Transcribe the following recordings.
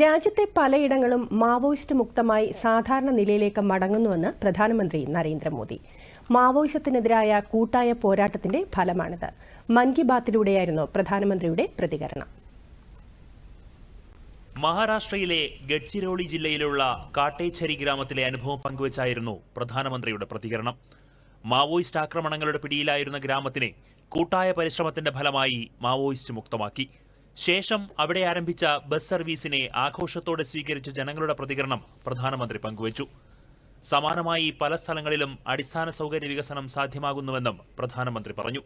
രാജ്യത്തെ പലയിടങ്ങളും മാവോയിസ്റ്റ് മുക്തമായി സാധാരണ നിലയിലേക്ക് മടങ്ങുന്നുവെന്ന് പ്രധാനമന്ത്രി നരേന്ദ്രമോദി മാവോയിസത്തിനെതിരായ കൂട്ടായ പോരാട്ടത്തിന്റെ ഫലമാണിത് മൻ കി ബാത്തിലൂടെയായിരുന്നു പ്രധാനമന്ത്രിയുടെ പ്രതികരണം മഹാരാഷ്ട്രയിലെ ഗഡ്ചിരോളി ജില്ലയിലുള്ള കാട്ടേച്ചേരി ഗ്രാമത്തിലെ അനുഭവം പങ്കുവച്ചായിരുന്നു പ്രധാനമന്ത്രിയുടെ പ്രതികരണം മാവോയിസ്റ്റ് ആക്രമണങ്ങളുടെ പിടിയിലായിരുന്ന ഗ്രാമത്തിനെ കൂട്ടായ പരിശ്രമത്തിന്റെ ഫലമായി മാവോയിസ്റ്റ് മുക്തമാക്കി ശേഷം അവിടെ ആരംഭിച്ച ബസ് സർവീസിനെ ആഘോഷത്തോടെ സ്വീകരിച്ച ജനങ്ങളുടെ പ്രതികരണം പ്രധാനമന്ത്രി പങ്കുവെച്ചു. "സാമാനമായി പല സ്ഥലങ്ങളിലും അടിസ്ഥാന സൗകര്യ വികസനം സാധ്യമാകുന്നുവെന്നും പ്രധാനമന്ത്രി പറഞ്ഞു.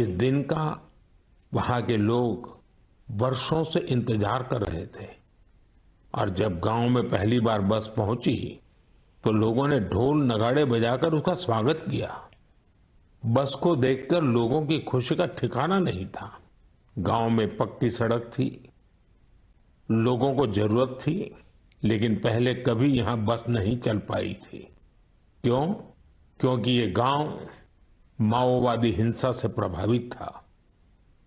इस दिन का वहां के लोग वर्षों से इंतजार कर रहे थे और जब गांव में पहली बार बस पहुंची तो लोगों ने ढोल नगाड़े बजाकर उसका स्वागत किया। बस को देखकर लोगों के खुशी का ठिकाना नहीं था।" गांव में पक्की सड़क थी लोगों को जरूरत थी लेकिन पहले कभी यहां बस नहीं चल पाई थी क्यों क्योंकि ये गांव माओवादी हिंसा से प्रभावित था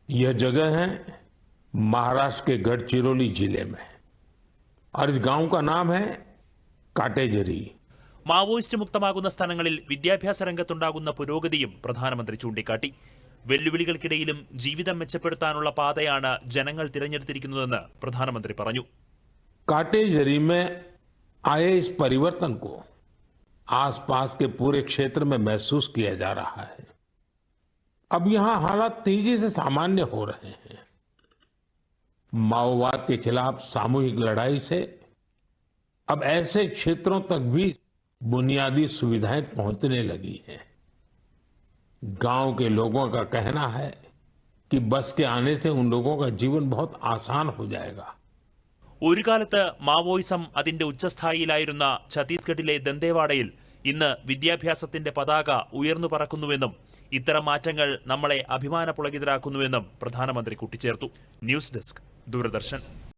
यह जगह है महाराष्ट्र के गढ़चिरौली जिले में और इस गांव का नाम है काटेजरी मवोईस्ट मुक्त സ്ഥലങ്ങളിൽ विद्याभ्यास रंग प्रधानमंत्री चूं का വെല്ലുവിളികൾക്കിടയിലും ജീവിതം മെച്ചപ്പെടുത്താനുള്ള പാതയാണ് ജനങ്ങൾ തിരഞ്ഞെടുത്തിരിക്കുന്നതെന്ന് പ്രധാനമന്ത്രി പറഞ്ഞു काटेजरी में आए इस परिवर्तन को आसपास के पूरे क्षेत्र में महसूस किया जा रहा है अब यहां हालात तेजी से सामान्य हो रहे हैं माओवाद के खिलाफ सामूहिक लड़ाई से अब ऐसे क्षेत्रों तक भी बुनियादी सुविधाएं पहुंचने लगी हैं गांव के लोगों का कहना है कि बस के आने से उन लोगों का जीवन बहुत आसान हो जाएगा ഒരു കാലത്ത് മാവോയിസം അതിന്റെ ഉച്ചസ്ഥായിയിലായിരുന്ന ഛത്തീസ്ഗഡിലെ ദന്തേവാഡയിൽ ഇന്ന് വിദ്യാഭ്യാസത്തിന്റെ പതാക ഉയർന്നു പറക്കുന്നുവെന്നും ഇത്തരം മാറ്റങ്ങൾ നമ്മളെ പുളകിതരാക്കുന്നുവെന്നും പ്രധാനമന്ത്രി കൂട്ടിച്ചേർത്തു ന്യൂസ് ഡെസ്ക് ദൂരദർശൻ